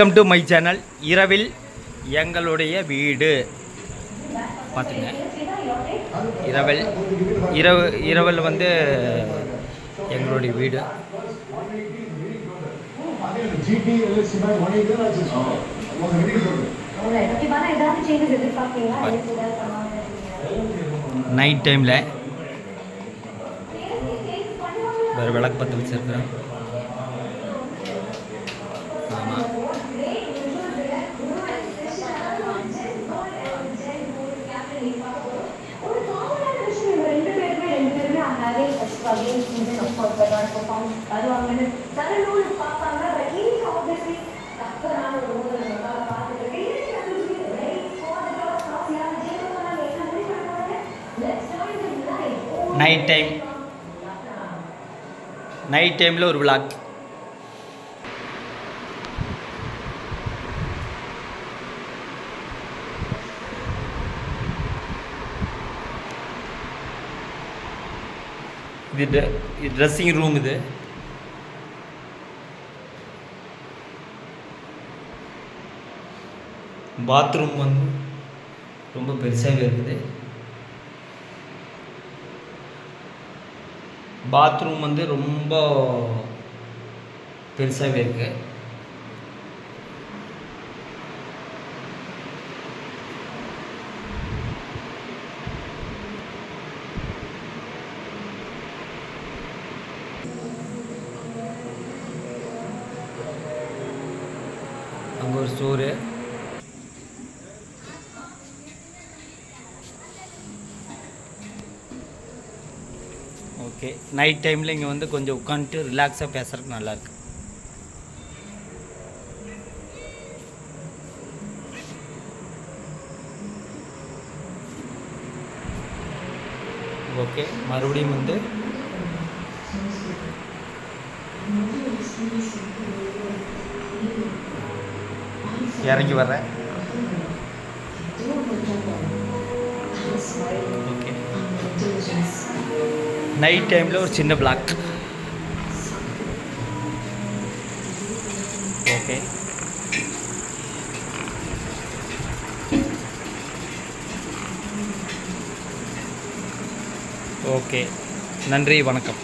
Welcome to my channel இரவில் எங்களுடைய வீடு. பார்த்துங்க. இரவல் இரவு இரவல் வந்து எங்களுடைய வீடு. நைட் டைமில் வேறு விளக்கு பற்ற வச்சுருக்கிறேன். ஆமாம் நைட் டைம் நைட் டைமில் ஒரு விளாக் இது ட்ரெஸ்ஸிங் ரூம் இது. பாத்ரூம் வந்து ரொம்ப பெருசாகவே இருக்குது. பாத்ரூம் வந்து ரொம்ப பெருசாகவே இருக்குது அங்கே ஒரு ஸ்டோரு ஓகே நைட் டைமில் இங்கே வந்து கொஞ்சம் உட்காந்துட்டு ரிலாக்ஸாக பேசுறதுக்கு நல்லாயிருக்கு ஓகே மறுபடியும் வந்து இறங்கி வர்றேன். ஓகே நைட் டைமில் ஒரு சின்ன பிளாக் ஓகே ஓகே நன்றி வணக்கம்.